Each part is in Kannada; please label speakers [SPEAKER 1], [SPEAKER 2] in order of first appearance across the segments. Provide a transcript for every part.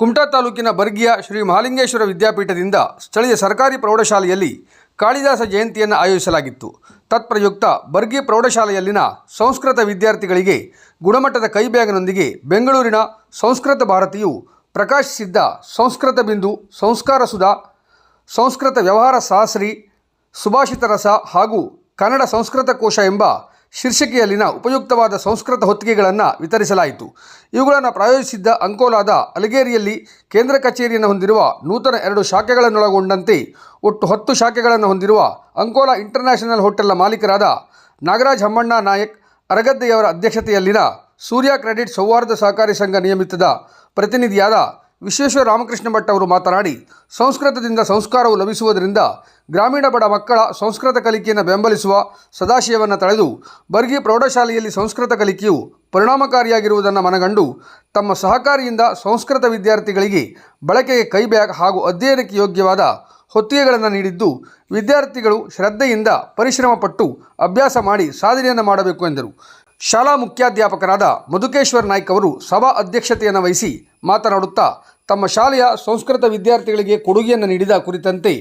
[SPEAKER 1] ಕುಮಟಾ ತಾಲೂಕಿನ ಬರ್ಗಿಯ ಶ್ರೀ ಮಹಾಲಿಂಗೇಶ್ವರ ವಿದ್ಯಾಪೀಠದಿಂದ ಸ್ಥಳೀಯ ಸರ್ಕಾರಿ ಪ್ರೌಢಶಾಲೆಯಲ್ಲಿ ಕಾಳಿದಾಸ ಜಯಂತಿಯನ್ನು ಆಯೋಜಿಸಲಾಗಿತ್ತು. ತತ್ಪ್ರಯುಕ್ತ ಬರ್ಗಿ ಪ್ರೌಢಶಾಲೆಯಲ್ಲಿನ ಸಂಸ್ಕೃತ ವಿದ್ಯಾರ್ಥಿಗಳಿಗೆ ಗುಣಮಟ್ಟದ ಕೈ ಬ್ಯಾಗ್ನೊಂದಿಗೆ ಬೆಂಗಳೂರಿನ ಸಂಸ್ಕೃತ ಭಾರತಿಯು ಪ್ರಕಾಶಿಸಿದ್ದ ಸಂಸ್ಕೃತ ಬಿಂದು, ಸಂಸ್ಕಾರ ಸುಧಾ, ಸಂಸ್ಕೃತ ವ್ಯವಹಾರ ಸಾಸ್ರಿ, ಸುಭಾಷಿತ ರಸ ಹಾಗೂ ಕನ್ನಡ ಸಂಸ್ಕೃತ ಕೋಶ ಎಂಬ ಶೀರ್ಷಿಕೆಯಲ್ಲಿನ ಉಪಯುಕ್ತವಾದ ಸಂಸ್ಕೃತ ಹೊತ್ತಿಗೆಗಳನ್ನು ವಿತರಿಸಲಾಯಿತು. ಇವುಗಳನ್ನು ಪ್ರಾಯೋಜಿಸಿದ್ದ ಅಂಕೋಲಾದ ಅಲಗೇರಿಯಲ್ಲಿ ಕೇಂದ್ರ ಕಚೇರಿಯನ್ನು ಹೊಂದಿರುವ ನೂತನ ಎರಡು ಶಾಖೆಗಳನ್ನೊಳಗೊಂಡಂತೆ ಒಟ್ಟು ಹತ್ತು ಶಾಖೆಗಳನ್ನು ಹೊಂದಿರುವ ಅಂಕೋಲಾ ಇಂಟರ್ನ್ಯಾಷನಲ್ ಹೋಟೆಲ್ನ ಮಾಲೀಕರಾದ ನಾಗರಾಜ್ ಹಮ್ಮಣ್ಣ ನಾಯಕ್, ಅರಗದ್ದೆಯವರ ಅಧ್ಯಕ್ಷತೆಯಲ್ಲಿನ ಸೂರ್ಯ ಕ್ರೆಡಿಟ್ ಸೌಹಾರ್ದ ಸಹಕಾರಿ ಸಂಘ ನಿಯಮಿತದ ಪ್ರತಿನಿಧಿಯಾದ ವಿಶ್ವೇಶ್ವರ ರಾಮಕೃಷ್ಣ ಭಟ್ ಅವರು ಮಾತನಾಡಿ, ಸಂಸ್ಕೃತದಿಂದ ಸಂಸ್ಕಾರವು ಲಭಿಸುವುದರಿಂದ ಗ್ರಾಮೀಣ ಬಡ ಮಕ್ಕಳ ಸಂಸ್ಕೃತ ಕಲಿಕೆಯನ್ನು ಬೆಂಬಲಿಸುವ ಸದಾಶಯವನ್ನು ತಳೆದು, ಬರ್ಗಿ ಪ್ರೌಢಶಾಲೆಯಲ್ಲಿ ಸಂಸ್ಕೃತ ಕಲಿಕೆಯು ಪರಿಣಾಮಕಾರಿಯಾಗಿರುವುದನ್ನು ಮನಗಂಡು, ತಮ್ಮ ಸಹಕಾರಿಯಿಂದ ಸಂಸ್ಕೃತ ವಿದ್ಯಾರ್ಥಿಗಳಿಗೆ ಬಳಕೆಗೆ ಕೈ ಬ್ಯಾಗ್ ಹಾಗೂ ಅಧ್ಯಯನಕ್ಕೆ ಯೋಗ್ಯವಾದ ಹೊತ್ತಿಗೆಗಳನ್ನು ನೀಡಿದ್ದು, ವಿದ್ಯಾರ್ಥಿಗಳು ಶ್ರದ್ಧೆಯಿಂದ ಪರಿಶ್ರಮ ಪಟ್ಟು ಅಭ್ಯಾಸ ಮಾಡಿ ಸಾಧನೆಯನ್ನು ಮಾಡಬೇಕು ಎಂದರು. ಶಾಲಾ ಮುಖ್ಯಾಧ್ಯಾಪಕರಾದ ಮಧುಕೇಶ್ವರ ನಾಯ್ಕ್ ಅವರು ಸಭಾ ಅಧ್ಯಕ್ಷತೆಯನ್ನು ವಹಿಸಿ ಮಾತನಾಡುತ್ತಾ ತಮ್ಮ ಶಾಲೆಯ ಸಂಸ್ಕೃತ ವಿದ್ಯಾರ್ಥಿಗಳಿಗೆ ಕೊಡುಗೆಯನ್ನು ನೀಡಿದ ಕುರಿತಂತೆ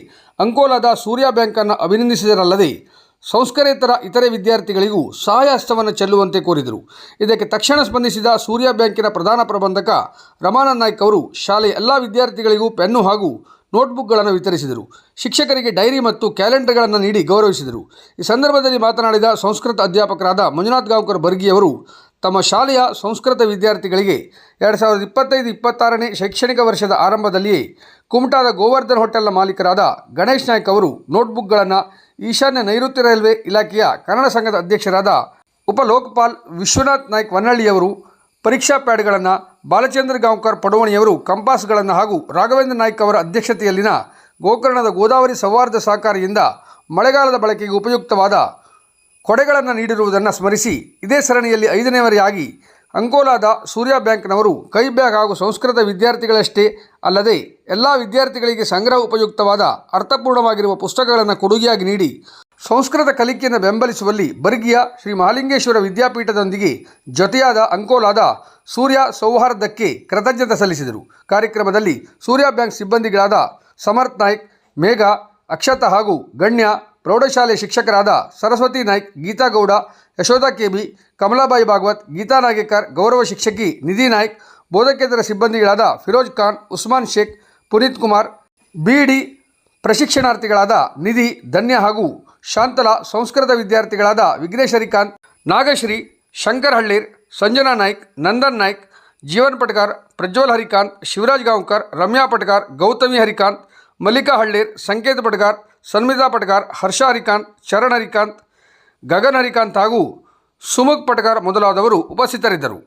[SPEAKER 1] ಅಂಕೋಲಾದ ಸೂರ್ಯ ಬ್ಯಾಂಕನ್ನು ಅಭಿನಂದಿಸಿದರಲ್ಲದೆ ಸಂಸ್ಕರೇತರ ಇತರೆ ವಿದ್ಯಾರ್ಥಿಗಳಿಗೂ ಸಹಾಯ ಹಸ್ತವನ್ನು ಚೆಲ್ಲುವಂತೆ ಕೋರಿದರು. ಇದಕ್ಕೆ ತಕ್ಷಣ ಸ್ಪಂದಿಸಿದ ಸೂರ್ಯ ಬ್ಯಾಂಕಿನ ಪ್ರಧಾನ ಪ್ರಬಂಧಕ ರಮಾನಂದ್ ನಾಯ್ಕ್ ಅವರು ಶಾಲೆಯ ಎಲ್ಲ ವಿದ್ಯಾರ್ಥಿಗಳಿಗೂ ಪೆನ್ನು ಹಾಗೂ ನೋಟ್ಬುಕ್ಗಳನ್ನು ವಿತರಿಸಿದರು. ಶಿಕ್ಷಕರಿಗೆ ಡೈರಿ ಮತ್ತು ಕ್ಯಾಲೆಂಡರ್ಗಳನ್ನು ನೀಡಿ ಗೌರವಿಸಿದರು. ಈ ಸಂದರ್ಭದಲ್ಲಿ ಮಾತನಾಡಿದ ಸಂಸ್ಕೃತ ಅಧ್ಯಾಪಕರಾದ ಮಂಜುನಾಥ್ ಗಾಂವ್ಕರ್ ಬರ್ಗಿಯವರು ತಮ್ಮ ಶಾಲೆಯ ಸಂಸ್ಕೃತ ವಿದ್ಯಾರ್ಥಿಗಳಿಗೆ ಎರಡು ಸಾವಿರದ ಇಪ್ಪತ್ತೈದು, ಇಪ್ಪತ್ತಾರನೇ ಶೈಕ್ಷಣಿಕ ವರ್ಷದ ಆರಂಭದಲ್ಲಿಯೇ ಕುಮಟಾದ ಗೋವರ್ಧನ್ ಹೋಟೆಲ್ನ ಮಾಲೀಕರಾದ ಗಣೇಶ್ ನಾಯ್ಕ್ ಅವರು ನೋಟ್ಬುಕ್ಗಳನ್ನು ಈಶಾನ್ಯ ನೈಋತ್ಯ ರೈಲ್ವೆ ಇಲಾಖೆಯ ಕನ್ನಡ ಸಂಘದ ಅಧ್ಯಕ್ಷರಾದ ಉಪಲೋಕಪಾಲ್ ವಿಶ್ವನಾಥ್ ನಾಯ್ಕ್ ವನ್ನಳ್ಳಿಯವರು, ಪರೀಕ್ಷಾ ಪ್ಯಾಡ್ಗಳನ್ನು ಬಾಲಚಂದ್ರ ಗಾಂವ್ಕರ್ ಪಡೋಣಿಯವರು ಕಂಪಾಸ್ಗಳನ್ನು ಹಾಗೂ ರಾಘವೇಂದ್ರ ನಾಯ್ಕ್ ಅವರ ಅಧ್ಯಕ್ಷತೆಯಲ್ಲಿನ ಗೋಕರ್ಣದ ಗೋದಾವರಿ ಸೌಹಾರ್ದ ಸಹಕಾರಿಯಿಂದ ಮಳೆಗಾಲದ ಬಳಕೆಗೆ ಉಪಯುಕ್ತವಾದ ಕೊಡೆಗಳನ್ನು ನೀಡಿರುವುದನ್ನು ಸ್ಮರಿಸಿ ಇದೇ ಸರಣಿಯಲ್ಲಿ ಐದನೇವರೆಯಾಗಿ ಅಂಕೋಲಾದ ಸೂರ್ಯ ಬ್ಯಾಂಕ್ನವರು ಕೈ ಬ್ಯಾಗ್ ಹಾಗೂ ಸಂಸ್ಕೃತ ವಿದ್ಯಾರ್ಥಿಗಳಷ್ಟೇ ಅಲ್ಲದೆ ಎಲ್ಲ ವಿದ್ಯಾರ್ಥಿಗಳಿಗೆ ಸಂಗ್ರಹ ಉಪಯುಕ್ತವಾದ ಅರ್ಥಪೂರ್ಣವಾಗಿರುವ ಪುಸ್ತಕಗಳನ್ನು ಕೊಡುಗೆಯಾಗಿ ನೀಡಿ ಸಂಸ್ಕೃತ ಕಲಿಕೆಯನ್ನು ಬೆಂಬಲಿಸುವಲ್ಲಿ ಬರ್ಗಿಯ ಶ್ರೀ ಮಹಾಲಿಂಗೇಶ್ವರ ವಿದ್ಯಾಪೀಠದೊಂದಿಗೆ ಜೊತೆಯಾದ ಅಂಕೋಲಾದ ಸೂರ್ಯ ಸೌಹಾರ್ದಕ್ಕೆ ಕೃತಜ್ಞತೆ ಸಲ್ಲಿಸಿದರು. ಕಾರ್ಯಕ್ರಮದಲ್ಲಿ ಸೂರ್ಯ ಬ್ಯಾಂಕ್ ಸಿಬ್ಬಂದಿಗಳಾದ ಸಮರ್ಥ್ ನಾಯ್ಕ್, ಮೇಘ, ಅಕ್ಷತ ಹಾಗೂ ಗಣ್ಯ ಪ್ರೌಢಶಾಲೆ ಶಿಕ್ಷಕರಾದ ಸರಸ್ವತಿ ನಾಯ್ಕ್, ಗೀತಾ ಗೌಡ, ಯಶೋಧ ಕೆಬಿ, ಕಮಲಾಬಾಯಿ ಭಾಗವತ್, ಗೀತಾ ನಾಗೇಕರ್, ಗೌರವ ಶಿಕ್ಷಕಿ ನಿಧಿ ನಾಯ್ಕ್, ಬೋಧಕೇತರ ಸಿಬ್ಬಂದಿಗಳಾದ ಫಿರೋಜ್ ಖಾನ್, ಉಸ್ಮಾನ್ ಶೇಖ್, ಪುನೀತ್ ಕುಮಾರ್ ಬಿಡಿ ಪ್ರಶಿಕ್ಷಣಾರ್ಥಿಗಳಾದ ನಿಧಿ, ಧನ್ಯ ಹಾಗೂ ಶಾಂತಲಾ, ಸಂಸ್ಕೃತ ವಿದ್ಯಾರ್ಥಿಗಳಾದ ವಿಘ್ನೇಶ್ ಹರಿಕಾಂತ್, ನಾಗಶ್ರೀ, ಶಂಕರ್ ಹಳ್ಳೀರ್, ಸಂಜನಾ ನಾಯ್ಕ್, ನಂದನ್ ನಾಯ್ಕ್, ಜೀವನ್ ಪಟ್ಕಾರ್, ಪ್ರಜ್ವಲ್ ಹರಿಕಾಂತ್, ಶಿವರಾಜ್ ಗಾಂವ್ಕರ್, ರಮ್ಯಾ ಪಟ್ಕಾರ್, ಗೌತಮಿ ಹರಿಕಾಂತ್, ಮಲ್ಲಿಕಾ ಹಳ್ಳೀರ್, ಸಂಕೇತ್ ಪಟ್ಕಾರ್ ಸನ್ಮಿತಾ ಪಟ್ಕಾರ್ ಹರ್ಷ ಹರಿಕಾಂತ್ ಶರಣ್ ಹರಿಕಾಂತ್ ಗಗನ್ ಹರಿಕಾಂತ್ ಹಾಗೂ ಸುಮುಖ್ ಪಟ್ಕಾರ್ ಮೊದಲಾದವರು ಉಪಸ್ಥಿತರಿದ್ದರು.